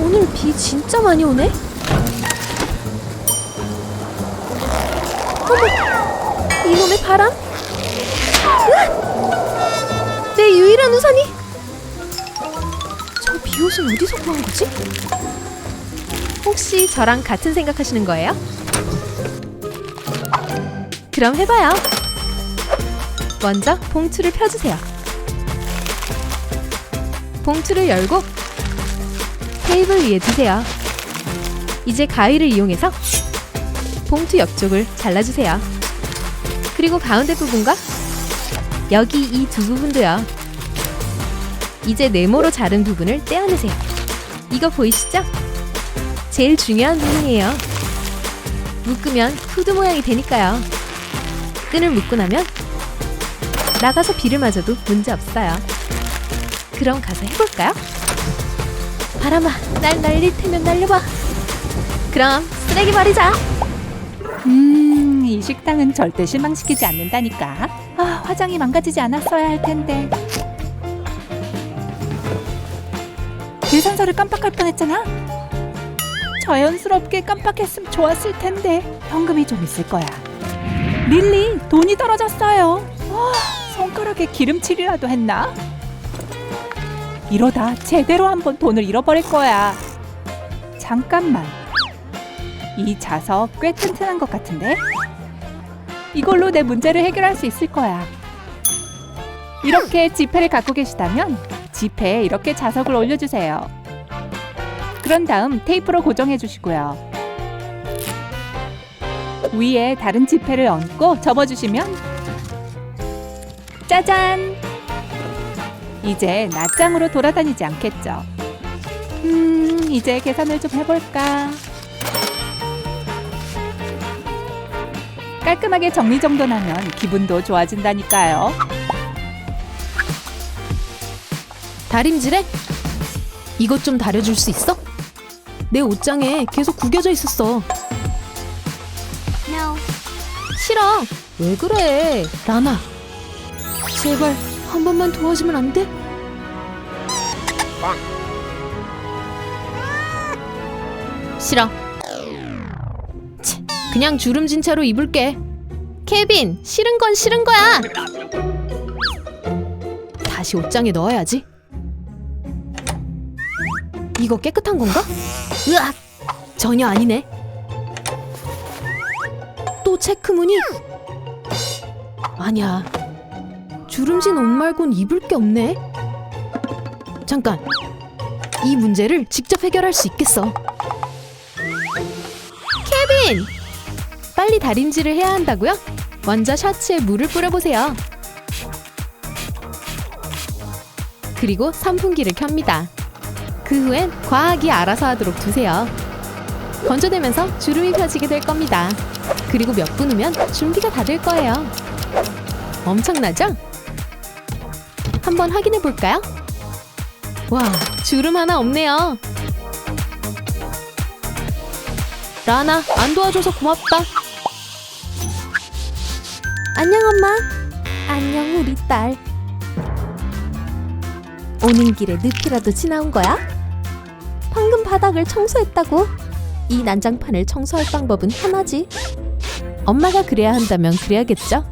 오늘 비 진짜 많이 오네? 어머, 이놈의 바람? 으악! 내 유일한 우산이! 저 비옷은 어디서 구한 거지? 혹시 저랑 같은 생각하시는 거예요? 그럼 해봐요. 먼저 봉투를 펴주세요. 봉투를 열고 테이블 위에 두세요. 이제 가위를 이용해서 봉투 옆쪽을 잘라주세요. 그리고 가운데 부분과 여기 이 두 부분도요. 이제 네모로 자른 부분을 떼어내세요. 이거 보이시죠? 제일 중요한 부분이에요. 묶으면 후드 모양이 되니까요. 끈을 묶고 나면 나가서 비를 맞아도 문제 없어요. 그럼 가서 해볼까요? 바람아, 날 날릴 테면 날려봐. 그럼 쓰레기 버리자. 음, 이 식당은 절대 실망시키지 않는다니까. 아, 화장이 망가지지 않았어야 할 텐데. 계산서를 깜빡할 뻔했잖아. 자연스럽게 깜빡했으면 좋았을 텐데 현금이 좀 있을 거야. 릴리, 돈이 떨어졌어요. 와, 손가락에 기름칠이라도 했나? 이러다 제대로 한번 돈을 잃어버릴 거야. 잠깐만. 이 자석 꽤 튼튼한 것 같은데? 이걸로 내 문제를 해결할 수 있을 거야. 이렇게 지폐를 갖고 계시다면 지폐에 이렇게 자석을 올려주세요. 그런 다음 테이프로 고정해 주시고요. 위에 다른 지폐를 얹고 접어주시면 짜잔! 이제 낱장으로 돌아다니지 않겠죠. 음, 이제 계산을 좀 해볼까? 깔끔하게 정리정돈하면 기분도 좋아진다니까요. 다림질해? 이것 좀 다려줄 수 있어? 내 옷장에 계속 구겨져 있었어. 싫어. 왜 그래? 라나. 제발 한 번만 도와주면 안 돼? 싫어. 치, 그냥 주름진 채로 입을게. 케빈, 싫은 건 싫은 거야. 다시 옷장에 넣어야지. 이거 깨끗한 건가? 으악! 전혀 아니네. 또 체크무늬? 아니야. 주름진 옷 말곤 입을 게 없네. 잠깐. 이 문제를 직접 해결할 수 있겠어. 케빈! 빨리 다림질을 해야 한다고요? 먼저 셔츠에 물을 뿌려보세요. 그리고 선풍기를 켭니다. 그 후엔 과학이 알아서 하도록 두세요. 건조되면서 주름이 펴지게 될 겁니다. 그리고 몇 분 후면 준비가 다 될 거예요. 엄청나죠? 한번 확인해 볼까요? 와, 주름 하나 없네요. 라나, 안 도와줘서 고맙다. 안녕, 엄마. 안녕, 우리 딸. 오는 길에 늪이라도 지나온 거야? 방금 바닥을 청소했다고? 이 난장판을 청소할 방법은 하나지. 엄마가 그래야 한다면 그래야겠죠?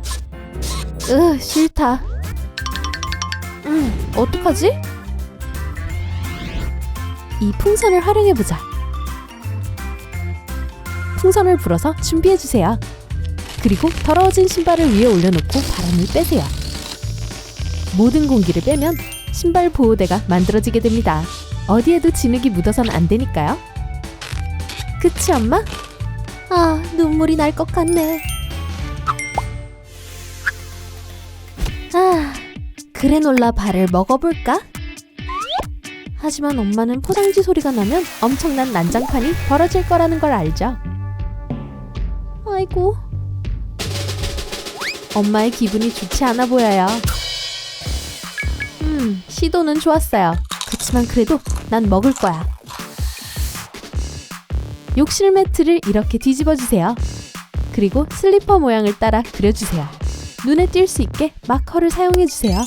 으, 싫다. 음, 어떡하지? 이 풍선을 활용해보자. 풍선을 불어서 준비해주세요. 그리고 더러워진 신발을 위에 올려놓고 바람을 빼세요. 모든 공기를 빼면 신발 보호대가 만들어지게 됩니다. 어디에도 진흙이 묻어선 안 되니까요. 그치 엄마? 아 눈물이 날 것 같네. 아 그래놀라 발을 먹어볼까? 하지만 엄마는 포장지 소리가 나면 엄청난 난장판이 벌어질 거라는 걸 알죠. 아이고 엄마의 기분이 좋지 않아 보여요. 음, 시도는 좋았어요. 그치만 그래도 난 먹을 거야. 욕실 매트를 이렇게 뒤집어 주세요. 그리고 슬리퍼 모양을 따라 그려주세요. 눈에 띌 수 있게 마커를 사용해 주세요.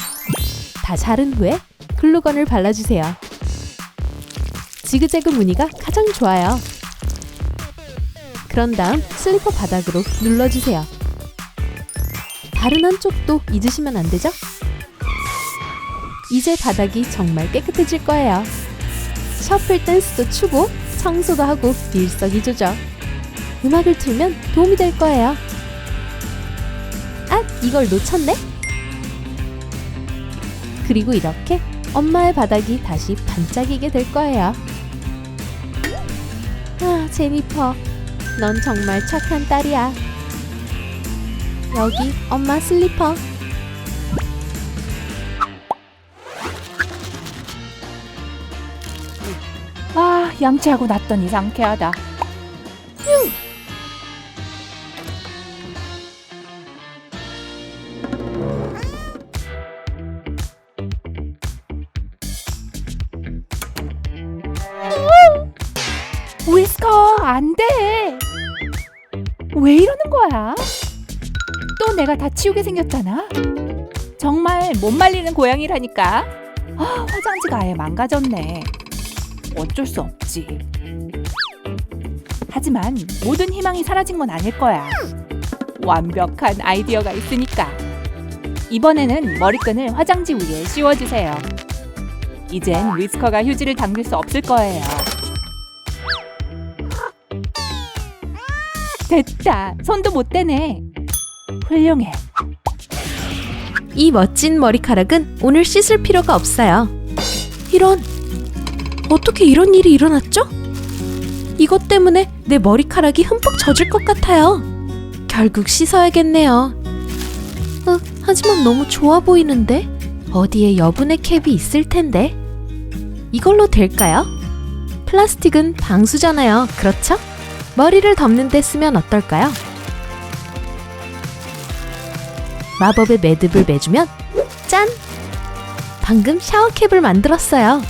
다 자른 후에 글루건을 발라주세요. 지그재그 무늬가 가장 좋아요. 그런 다음 슬리퍼 바닥으로 눌러주세요. 다른 한쪽도 잊으시면 안 되죠? 이제 바닥이 정말 깨끗해질 거예요. 셔플 댄스도 추고 청소도 하고 일석이조죠. 음악을 틀면 도움이 될 거예요. 아, 이걸 놓쳤네? 그리고 이렇게 엄마의 바닥이 다시 반짝이게 될 거예요. 아, 제니퍼. 넌 정말 착한 딸이야. 여기 엄마 슬리퍼. 아, 양치하고 났더니 상쾌하다. 위스커, 안 돼! 왜 이러는 거야? 또 내가 다 치우게 생겼잖아? 정말 못 말리는 고양이라니까. 아, 화장지가 아예 망가졌네. 어쩔 수 없지. 하지만 모든 희망이 사라진 건 아닐 거야. 완벽한 아이디어가 있으니까. 이번에는 머리끈을 화장지 위에 씌워주세요. 이젠 위스커가 휴지를 당길 수 없을 거예요. 됐다. 손도 못 대네. 훌륭해. 이 멋진 머리카락은 오늘 씻을 필요가 없어요. 이런 어떻게 이런 일이 일어났죠? 이것 때문에 내 머리카락이 흠뻑 젖을 것 같아요. 결국 씻어야겠네요. 어, 하지만 너무 좋아 보이는데 어디에 여분의 캡이 있을 텐데 이걸로 될까요? 플라스틱은 방수잖아요. 그렇죠? 머리를 덮는 데 쓰면 어떨까요? 마법의 매듭을 매주면 짠! 방금 샤워캡을 만들었어요.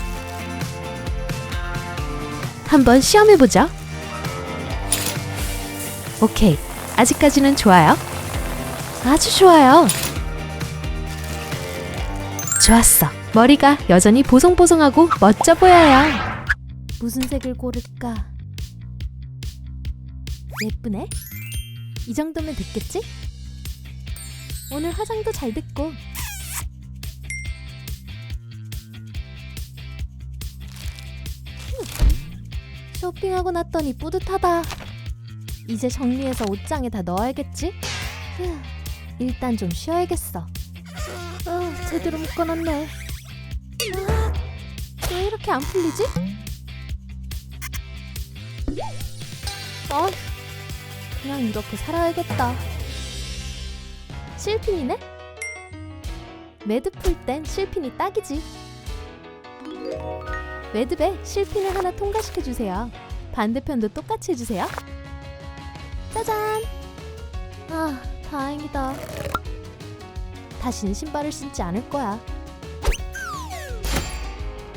한번 시험해보죠. 오케이. 아직까지는 좋아요. 아주 좋아요. 좋았어. 머리가 여전히 보송보송하고 멋져 보여요. 무슨 색을 고를까? 예쁘네? 이 정도면 됐겠지? 오늘 화장도 잘 됐고 쇼핑하고 났더니 뿌듯하다 이제 정리해서 옷장에 다 넣어야겠지? 휴, 일단 좀 쉬어야겠어 아, 제대로 묶어놨네 아, 왜 이렇게 안 풀리지? 아, 그냥 이렇게 살아야겠다 실핀이네? 매듭 풀 땐 실핀이 딱이지. 매듭에 실핀을 하나 통과시켜 주세요. 반대편도 똑같이 해주세요. 짜잔! 아, 다행이다. 다시는 신발을 신지 않을 거야.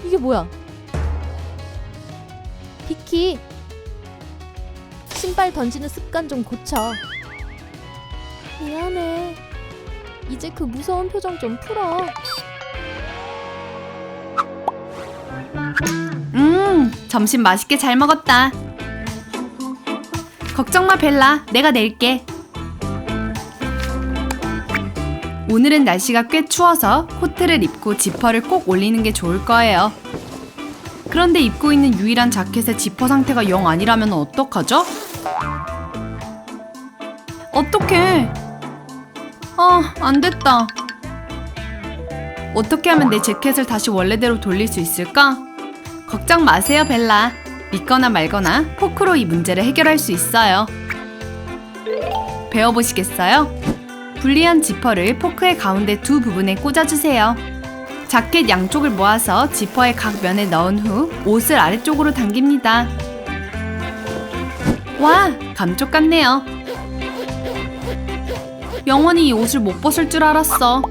이게 뭐야? 비키! 신발 던지는 습관 좀 고쳐. 미안해. 이제 그 무서운 표정 좀 풀어. 음, 점심 맛있게 잘 먹었다. 걱정 마, 벨라. 내가 낼게. 오늘은 날씨가 꽤 추워서 코트를 입고 지퍼를 꼭 올리는 게 좋을 거예요. 그런데 입고 있는 유일한 자켓의 지퍼 상태가 영 아니라면 어떡하죠? 어떡해. 아, 안 됐다. 어떻게 하면 내 재킷을 다시 원래대로 돌릴 수 있을까? 걱정 마세요, 벨라. 믿거나 말거나 포크로 이 문제를 해결할 수 있어요. 배워보시겠어요? 분리한 지퍼를 포크의 가운데 두 부분에 꽂아주세요. 자켓 양쪽을 모아서 지퍼의 각 면에 넣은 후 옷을 아래쪽으로 당깁니다. 와, 감쪽 같네요. 영원히 이 옷을 못 벗을 줄 알았어.